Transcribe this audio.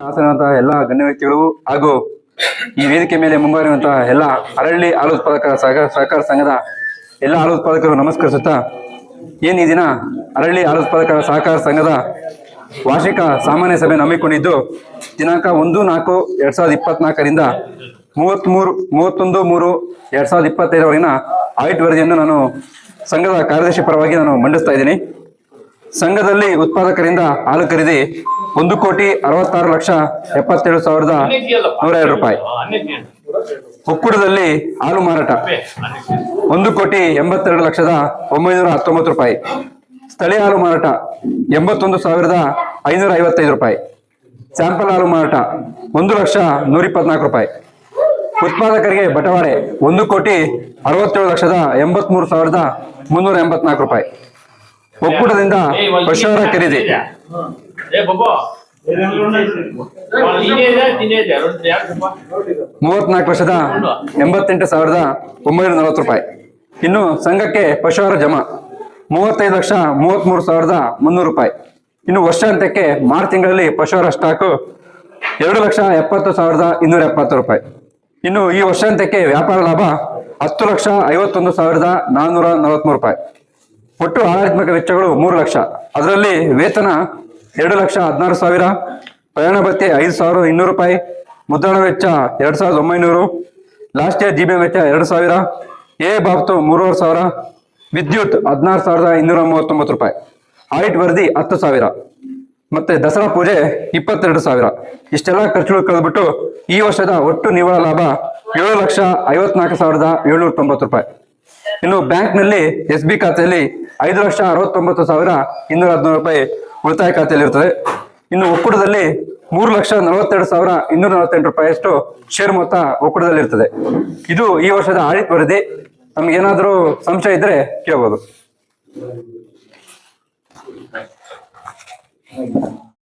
ಹಾಸನಂತಹ ಎಲ್ಲ ಗಣ್ಯ ವ್ಯಕ್ತಿಗಳು ಹಾಗೂ ಈ ವೇದಿಕೆ ಮೇಲೆ ಮುಂಬರುವಂತಹ ಎಲ್ಲ ಅರಳ್ಳಿ ಹಾಲು ಉತ್ಪಾದಕರ ಸಹಕಾರ ಸಹಕಾರ ಸಂಘದ ಎಲ್ಲ ಹಾಲು ಉತ್ಪಾದಕರು ನಮಸ್ಕರಿಸುತ್ತಾ, ಏನು ಈ ದಿನ ಅರಳ್ಳಿ ಹಾಲು ಉತ್ಪಾದಕರ ಸಹಕಾರ ಸಂಘದ ವಾರ್ಷಿಕ ಸಾಮಾನ್ಯ ಸಭೆ ನಂಬಿಕೊಂಡಿದ್ದು ದಿನಾಂಕ ಒಂದು ನಾಲ್ಕು ಎರಡ್ ಸಾವಿರದ ಇಪ್ಪತ್ನಾಲ್ಕರಿಂದ ಮೂವತ್ತ್ಮೂರು ಮೂವತ್ತೊಂದು ಮೂರು ಎರಡ್ ಸಾವಿರದ ಇಪ್ಪತ್ತೈದರವರೆಗಿನ ಆಡಿಟ್ ವರದಿಯನ್ನು ನಾನು ಸಂಘದ ಕಾರ್ಯದರ್ಶಿ ಪರವಾಗಿ ನಾನು ಮಂಡಿಸ್ತಾ ಇದ್ದೀನಿ. ಸಂಘದಲ್ಲಿ ಉತ್ಪಾದಕರಿಂದ ಹಾಲು ಖರೀದಿ ಒಂದು ಕೋಟಿ ಅರವತ್ತಾರು ಲಕ್ಷ ಎಪ್ಪತ್ತೇಳು ಸಾವಿರದ ನೂರ ಎರಡು ರೂಪಾಯಿ. ಒಕ್ಕೂಟದಲ್ಲಿ ಹಾಲು ಮಾರಾಟ. ಒಂದು ಕೋಟಿ ಎಂಬತ್ತೆರಡು ಲಕ್ಷದ ಒಂಬೈನೂರ ಹತ್ತೊಂಬತ್ತು ರೂಪಾಯಿ. ಸ್ಥಳೀಯ ಹಾಲು ಮಾರಾಟ ಎಂಬತ್ತೊಂದು ಸಾವಿರದ ಐನೂರ ಐವತ್ತೈದು ರೂಪಾಯಿ. ಸ್ಯಾಂಪಲ್ ಹಾಲು ಮಾರಾಟ ಒಂದು ಲಕ್ಷ ನೂರ ಇಪ್ಪತ್ನಾಲ್ಕು ರೂಪಾಯಿ. ಉತ್ಪಾದಕರಿಗೆ ಬಟವಾಡೆ ಒಂದು ಕೋಟಿ ಅರವತ್ತೇಳು ಲಕ್ಷದ ಎಂಬತ್ಮೂರು ಸಾವಿರದ ಮುನ್ನೂರ ಎಂಬತ್ನಾಲ್ಕು ರೂಪಾಯಿ. ಒಕ್ಕೂಟದಿಂದ ಪಶುಹಾರ ಖರೀದಿ ಮೂವತ್ನಾಲ್ಕು ವರ್ಷದ ಎಂಬತ್ತೆಂಟು ಸಾವಿರದ ಒಂಬೈನೂರ ನಲವತ್ತು ರೂಪಾಯಿ. ಇನ್ನು ಸಂಘಕ್ಕೆ ಪಶುಹಾರ ಜಮಾ. ಮೂವತ್ತೈದು ಲಕ್ಷ ಮೂವತ್ಮೂರು ಸಾವಿರದ ಮುನ್ನೂರು ರೂಪಾಯಿ. ಇನ್ನು ವರ್ಷಾಂತ್ಯಕ್ಕೆ ಮಾರ್ಚ್ ತಿಂಗಳಲ್ಲಿ ಪಶುಹಾರ ಸ್ಟಾಕು ಎರಡು ಲಕ್ಷ ಎಪ್ಪತ್ತು ಸಾವಿರದ ಇನ್ನೂರ ಎಪ್ಪತ್ತು ರೂಪಾಯಿ. ಇನ್ನು ಈ ವರ್ಷಾಂತ್ಯಕ್ಕೆ ವ್ಯಾಪಾರ ಲಾಭ ಹತ್ತು ಲಕ್ಷ ಐವತ್ತೊಂದು ಸಾವಿರದ ನಾನ್ನೂರ ನಲವತ್ಮೂರು ರೂಪಾಯಿ. ಒಟ್ಟು ಆಡಳಿತಾತ್ಮಕ ವೆಚ್ಚಗಳು ಮೂರು ಲಕ್ಷ. ಅದರಲ್ಲಿ ವೇತನ ಎರಡು ಲಕ್ಷ ಹದಿನಾರು ಸಾವಿರ, ಪ್ರಯಾಣ ಭತ್ಯೆ ಐದು ಸಾವಿರ ಇನ್ನೂರು ರೂಪಾಯಿ, ಮುದ್ರಣ ವೆಚ್ಚ ಎರಡು ಸಾವಿರದ ಒಂಬೈನೂರು ಲಾಸ್ಟ್ ಇಯರ್ ಜಿ ಬಿ ವೆಚ್ಚ ಎರಡು ಸಾವಿರ, ಎ ಬಾಬ್ತು ಮೂರುವರೆ ಸಾವಿರ, ವಿದ್ಯುತ್ ಹದಿನಾರು ಸಾವಿರದ ಇನ್ನೂರ ಮೂವತ್ತೊಂಬತ್ತು ರೂಪಾಯಿ. ಆಡಿಟ್ ವರದಿ ಹತ್ತು ಸಾವಿರ. ಮತ್ತೆ ದಸರಾ ಪೂಜೆ ಇಪ್ಪತ್ತೆರಡು ಸಾವಿರ. ಇಷ್ಟೆಲ್ಲ ಖರ್ಚುಗಳು ಕಳೆದ್ಬಿಟ್ಟು ಈ ವರ್ಷದ ಒಟ್ಟು ನಿವ್ವಳ ಲಾಭ ಏಳು ಲಕ್ಷ ಐವತ್ನಾಲ್ಕು ಸಾವಿರದ ಏಳ್ನೂರ ತೊಂಬತ್ತು ರೂಪಾಯಿ. ಇನ್ನು ಬ್ಯಾಂಕ್ನಲ್ಲಿ ಎಸ್ ಬಿ ಖಾತೆಯಲ್ಲಿ ಐದು ಲಕ್ಷ ಅರವತ್ತೊಂಬತ್ತು ಸಾವಿರ ಇನ್ನೂರ ಹದಿನೂರು ರೂಪಾಯಿ ಉಳಿತಾಯ ಖಾತೆಯಲ್ಲಿ ಇರ್ತದೆ ಇನ್ನು ಒಕ್ಕೂಟದಲ್ಲಿ ಮೂರು ಲಕ್ಷ ನಲವತ್ತೆರಡು ಸಾವಿರ ಇನ್ನೂರ ನಲವತ್ತೆಂಟು ರೂಪಾಯಿಯಷ್ಟು ಷೇರು ಮೊತ್ತ ಒಕ್ಕೂಟದಲ್ಲಿ ಇರ್ತದೆ. ಇದು ಈ ವರ್ಷದ ಆಡಿಟ್ ವರದಿ. ನಮ್ಗೇನಾದ್ರೂ ಸಂಶಯ ಇದ್ರೆ ಕೇಳ್ಬೋದು.